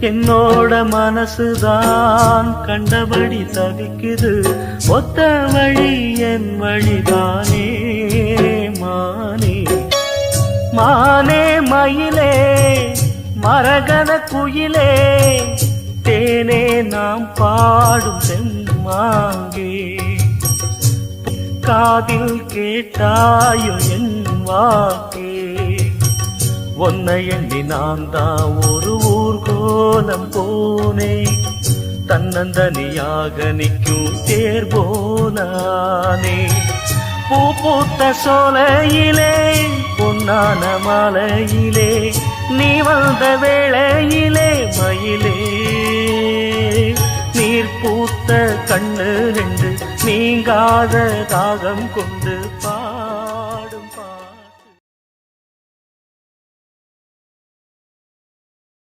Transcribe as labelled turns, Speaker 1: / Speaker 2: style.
Speaker 1: என்னோட மனசுதான் கண்டபடி தவிக்குது. ஒத்த வழி என் வழிதானே மானே. மானே மயிலே மரகத குயிலே. தேனே நாம் பாடும் செம்மாங்கே காதில் கேட்டாயோ என் வாக்கே. உன்னை எண்ணி நான் தான் ஒரு ஊர்கோலம் போனேன் தன்னந்தனியாக நிற்கும் தேர் போனானே. பூ பூத்த சோலையிலே பொன்னான மாலையிலே நீ வந்த வேளையிலே மயிலே. நீர் பூத்த கண்ணு ரெண்டு நீங்காத தாகம் கொண்டு பா